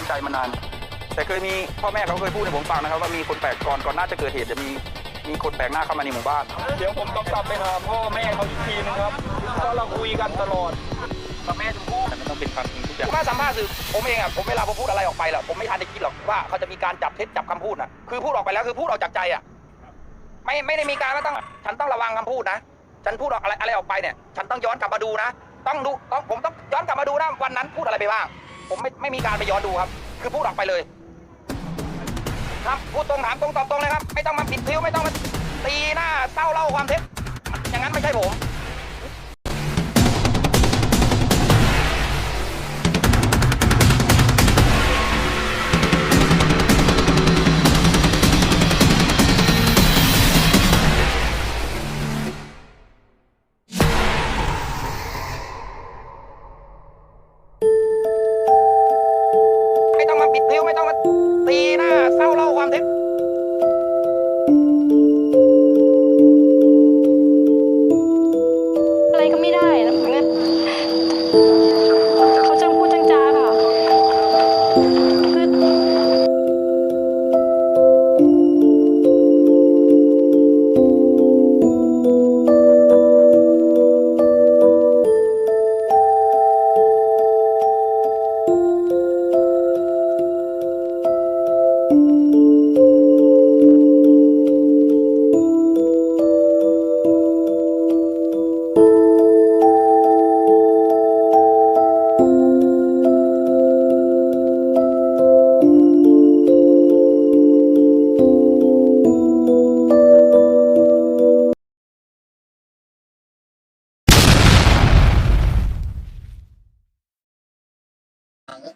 งใจมานาน แต่เคยมีพ่อแม่เขาเคยพูดให้ผมฟังนะครับว่ามีคนแปลกก่อนก่อนหน้าจะเกิดเหตุจะมีมีคนแปลกหน้าเข้ามาในหมู่บ้าน เดี๋ยวผมต้องกลับไปหาพ่อแม่เขาอีกทีนึงครับก็เราคุยกันตลอดกับแม่ชมพู่แต่มันต้องเป็นความจริงทุกอย่างผมมาสัมภาษณ์สื่อผมเองอะผมเวลาผมพูดอะไรออกไปล่ะผมไม่ทันได้คิดหรอกว่าเขาจะมีการจับเท็จจับคำพูดน่ะคือพูดออกไปแล้วคือพูดออกจากใจอะไม่ไม่ได้มีการว่าต้อง ฉันต้องระวังคำพูดนะ ฉันพูดออกอะไรอะไรออกไปเนี่ย ฉันต้องย้อนกลับมาดูนะ ต้องดูต้องผมต้องย้อนกลับมาดูนะวันนั้นพูดอะไรไปบ้าง ผมไม่ไม่มีการไปย้อนดูครับ คือพูดออกไปเลย ครับพูดตรงถามตรงตอบตรงเลยครับ ไม่ต้องมาปิดทิ้วไม่ต้องมาตีหน้าเศร้าเล่าความเท็จอย่างนั้นไม่ใช่ผม ปิดทิ้วไม่ต้องมาตีหน้าเศร้าเล่าความเท็จ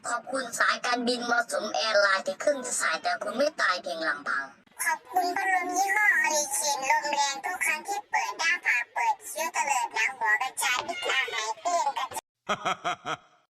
ขอบคุณสายการบินมอสุมแอร์ไลน์ที่ครึ่งจะสายแต่คุณไม่ตายเพียงลำพัง ขอบคุณพัดลมยี่ห้ออริชินลมแรงทุกครั้งที่เปิดหน้าผากเปิดคิ้วเตลิดหนังหัวกระจายพิษอาหายเตี้ยงกระจาย